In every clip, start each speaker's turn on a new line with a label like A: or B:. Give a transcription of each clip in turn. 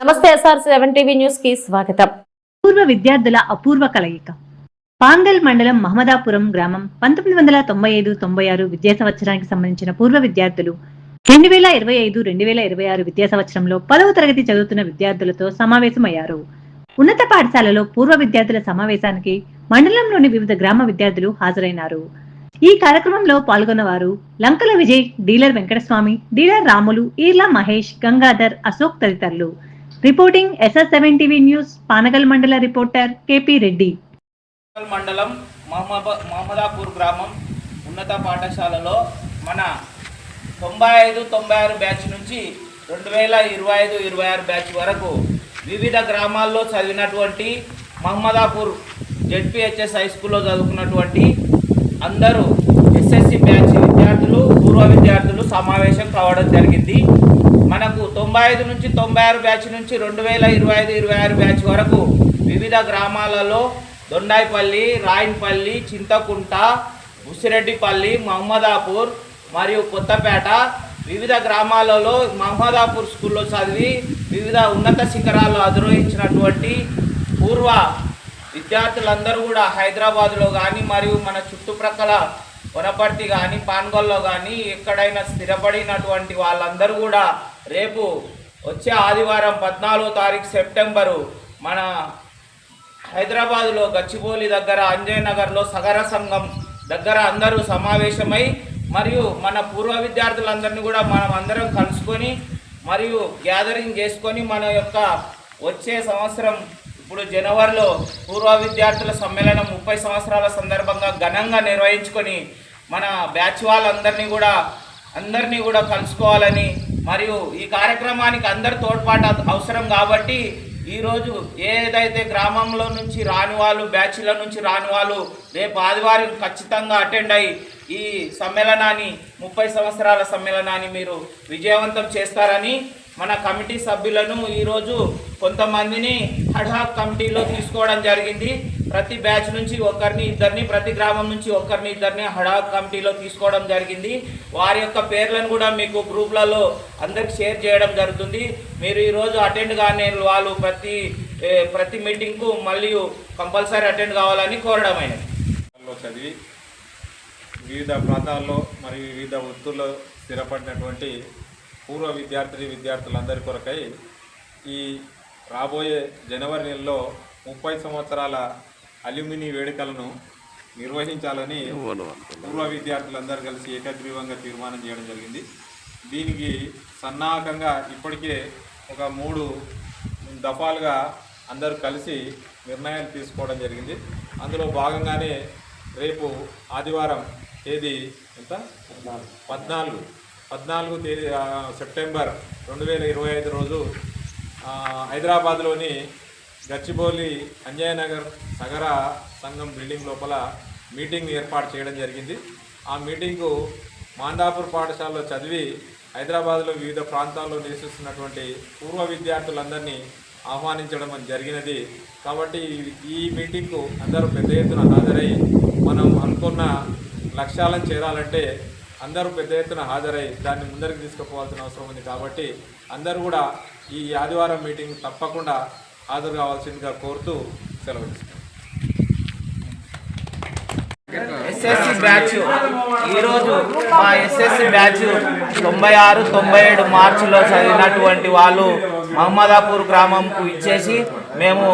A: నమస్తే SR seven TV న్యూస్కి స్వాగతం.
B: పూర్వ విద్యార్థుల అపూర్వ కలయిక. పాంగల్ మండలం మహమ్మదాపురం గ్రామం పంతొమ్మిది వందల తొంభై ఐదు తొంభై ఆరు విద్యా సంవత్సరానికి సంబంధించిన పూర్వ విద్యార్థులు రెండు వేల ఇరవై ఐదు రెండు వేల ఇరవై ఆరు విద్యా సంవత్సరంలో పదవ తరగతి చదువుతున్న విద్యార్థులతో సమావేశమయ్యారు. ఉన్నత పాఠశాలలో పూర్వ విద్యార్థుల సమావేశానికి మండలంలోని వివిధ గ్రామ విద్యార్థులు హాజరైనారు. ఈ కార్యక్రమంలో పాల్గొన్న వారు లంకల విజయ్ డీలర్ వెంకటస్వామి డీలర్ రాములు ఈర్లా మహేష్ గంగాధర్ అశోక్ తదితరులు. Reporting S S seven TV news Panagal మండల రిపోర్టర్ కేపీ రెడ్డి
C: మండలం మహమ్మబ మహమ్మదాపూర్ గ్రామం ఉన్నత పాఠశాలలో మన తొంభై ఐదు తొంభై ఆరు బ్యాచ్ నుంచి రెండు వేల ఇరవై ఐదు ఇరవై ఆరు బ్యాచ్ వరకు వివిధ గ్రామాల్లో చదివినటువంటి మహమ్మదాపూర్ జెడ్పిహెచ్ఎస్ హై స్కూల్లో చదువుకున్నటువంటి అందరూ ఎస్ఎస్సి బ్యాచ్ విద్యార్థులు పూర్వ విద్యార్థులు సమావేశం కావడం జరిగింది. మనకు తొంభై ఐదు నుంచి తొంభై ఆరు బ్యాచ్ నుంచి రెండు వేల ఇరవై ఐదు ఇరవై ఆరు బ్యాచ్ వరకు వివిధ గ్రామాలలో దొండాయిపల్లి రాయన్పల్లి చింతకుంట ఉసిరెడ్డిపల్లి మహమ్మదాపూర్ మరియు కొత్తపేట వివిధ గ్రామాలలో మహమ్మదాపూర్ స్కూల్లో చదివి వివిధ ఉన్నత శిఖరాలు అధిరోహించినటువంటి పూర్వ విద్యార్థులందరూ కూడా హైదరాబాద్లో కానీ మరియు మన చుట్టుప్రక్కల వనపర్తి కానీ పాన్గల్లో కానీ ఎక్కడైనా స్థిరపడినటువంటి వాళ్ళందరూ కూడా రేపు వచ్చే ఆదివారం పద్నాలుగో తారీఖు సెప్టెంబరు మన హైదరాబాదులో గచ్చిబౌలి దగ్గర అంజయ్ నగర్లో సగర సంఘం దగ్గర అందరూ సమావేశమై మరియు మన పూర్వ విద్యార్థులందరినీ కూడా మనం అందరం కలుసుకొని మరియు గ్యాదరింగ్ చేసుకొని మన యొక్క వచ్చే సంవత్సరం ఇప్పుడు జనవరిలో పూర్వ విద్యార్థుల సమ్మేళనం ముప్పై సంవత్సరాల సందర్భంగా ఘనంగా నిర్వహించుకొని మన బ్యాచ్ వాళ్ళందరినీ కూడా అందరినీ కూడా కలుసుకోవాలని మరియు ఈ కార్యక్రమానికి అందరి తోడ్పాటు అవసరం కాబట్టి ఈరోజు ఏదైతే గ్రామంలో నుంచి రాని వాళ్ళు బ్యాచ్ల నుంచి రాని వాళ్ళు రేపు ఆదివారం ఖచ్చితంగా అటెండ్ అయ్యి ఈ సమ్మేళనాన్ని ముప్పై సంవత్సరాల సమ్మేళనాన్ని మీరు విజయవంతం చేస్తారని మన కమిటీ సభ్యులను ఈరోజు కొంతమందిని హడాక్ కమిటీలో తీసుకోవడం జరిగింది. ప్రతి బ్యాచ్ నుంచి ఒకరిని ఇద్దరిని ప్రతి గ్రామం నుంచి ఒకరిని ఇద్దరిని హడాక్ కమిటీలో తీసుకోవడం జరిగింది. వారి యొక్క పేర్లను కూడా మీకు గ్రూప్లలో అందరికి షేర్ చేయడం జరుగుతుంది. మీరు ఈరోజు అటెండ్ కానీ వాళ్ళు ప్రతి ప్రతి మీటింగ్కు మళ్ళీ కంపల్సరీ అటెండ్ కావాలని కోరడం అయినది.
D: చదివి వివిధ ప్రాంతాల్లో మరియు వివిధ వృత్తుల్లో స్థిరపడినటువంటి పూర్వ విద్యార్థి విద్యార్థులందరి కొరకై ఈ రాబోయే జనవరి నెలలో ముప్పై సంవత్సరాల అల్యూమిని వేడుకలను నిర్వహించాలని పూర్వ విద్యార్థులందరూ కలిసి ఏకగ్రీవంగా తీర్మానం చేయడం జరిగింది. దీనికి సన్నాహకంగా ఇప్పటికే ఒక మూడు దఫాలుగా అందరూ కలిసి నిర్ణయాలు తీసుకోవడం జరిగింది. అందులో భాగంగానే రేపు ఆదివారం తేదీ ఎంత? పద్నాలుగు. పద్నాలుగు తేదీ సెప్టెంబర్ రెండు వేల ఇరవై ఐదు రోజు హైదరాబాద్లోని గచ్చిబౌలి అంజయనగర్ సగర సంఘం బిల్డింగ్ లోపల మీటింగ్ ఏర్పాటు చేయడం జరిగింది. ఆ మీటింగు మాందాపూర్ పాఠశాలలో చదివి హైదరాబాద్లో వివిధ ప్రాంతాల్లో నివసిస్తున్నటువంటి పూర్వ విద్యార్థులందరినీ ఆహ్వానించడం జరిగినది. కాబట్టి ఈ- ఈ మీటింగ్కు అందరూ పెద్ద ఎత్తున హాజరై మనం అనుకున్న లక్ష్యాలను చేరాలంటే అందరూ పెద్ద ఎత్తున హాజరై దాన్ని ముందరికి తీసుకుపోవాల్సిన అవసరం ఉంది కాబట్టి అందరూ కూడా ఈ ఆదివారం మీటింగ్ తప్పకుండా హాజరు కావాల్సిందిగా కోరుతూ సెలవు
C: ఎస్ఎస్సి బ్యాచ్ ఈరోజు మా ఎస్ఎస్సి బ్యాచ్ తొంభై ఆరు తొంభై ఏడు మార్చిలో చదివినటువంటి వాళ్ళు మహమ్మదాపూర్ గ్రామంకు ఇచ్చేసి మేము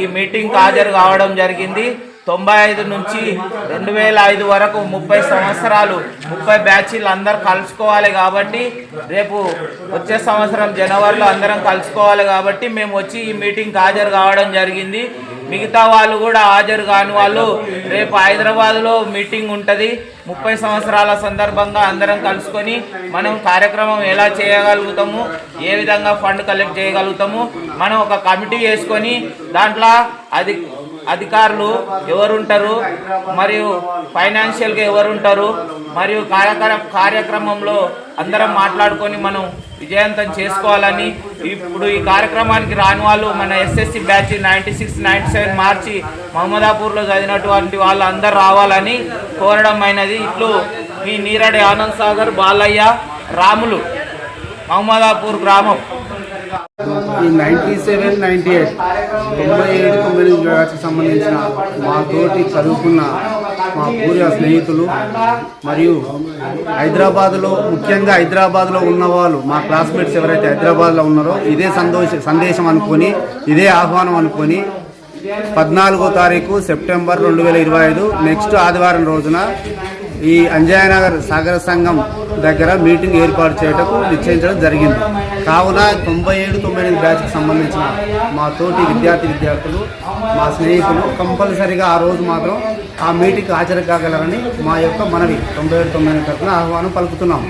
C: ఈ మీటింగ్కి హాజరు కావడం జరిగింది. తొంభై ఐదు నుంచి రెండు వేల ఐదు వరకు ముప్పై సంవత్సరాలు ముప్పై బ్యాచీలు అందరు కలుసుకోవాలి కాబట్టి రేపు వచ్చే సంవత్సరం జనవరిలో అందరం కలుసుకోవాలి కాబట్టి మేము వచ్చి ఈ మీటింగ్కి హాజరు కావడం జరిగింది. మిగతా వాళ్ళు కూడా హాజరు కాని వాళ్ళు రేపు హైదరాబాద్లో మీటింగ్ ఉంటుంది. ముప్పై సంవత్సరాల సందర్భంగా అందరం కలుసుకొని మనం కార్యక్రమం ఎలా చేయగలుగుతాము ఏ విధంగా ఫండ్ కలెక్ట్ చేయగలుగుతాము మనం ఒక కమిటీ వేసుకొని దాంట్లో అది అధికారులు ఎవరుంటారు మరియు ఫైనాన్షియల్గా ఎవరుంటారు మరియు కార్యక్రమ కార్యక్రమంలో అందరం మాట్లాడుకొని మనం విజయవంతం చేసుకోవాలని ఇప్పుడు ఈ కార్యక్రమానికి రాని వాళ్ళు మన SSC batch ninety six ninety seven మార్చి మహమ్మదాపూర్లో చదివినటువంటి వాళ్ళు అందరు రావాలని కోరడం అయినది. ఇట్లు మీ నీరడి ఆనంద్ సాగర్ బాలయ్య రాములు మహమ్మదాపూర్ గ్రామం.
E: నైంటీ సెవెన్ నైంటీ ఎయిట్ తొంభై ఏడు తొంభై ఎనిమిది బ్యాచ్కి సంబంధించిన మా తోటి చదువుకున్న మా పూర్వ స్నేహితులు మరియు హైదరాబాద్లో ముఖ్యంగా హైదరాబాద్లో ఉన్న వాళ్ళు మా క్లాస్మేట్స్ ఎవరైతే హైదరాబాద్లో ఉన్నారో ఇదే సందోష సందేశం అనుకొని ఇదే ఆహ్వానం అనుకొని పద్నాలుగో తారీఖు సెప్టెంబర్ రెండు వేల ఇరవై ఐదు నెక్స్ట్ ఆదివారం రోజున ఈ అంజయనగర్ సాగర సంఘం దగ్గర మీటింగ్ ఏర్పాటు చేయటకు నిశ్చయించడం జరిగింది. కావున తొంభై ఏడు తొంభై ఎనిమిది బ్యాచ్కి సంబంధించిన మా తోటి విద్యార్థి విద్యార్థులు మా స్నేహితులు కంపల్సరిగా ఆ రోజు మాత్రం ఆ మీటింగ్కి హాజరు కాగలరని మా యొక్క మనవి. తొంభై ఏడు తొంభై ఎనిమిది తరఫున ఆహ్వానం పలుకుతున్నాం.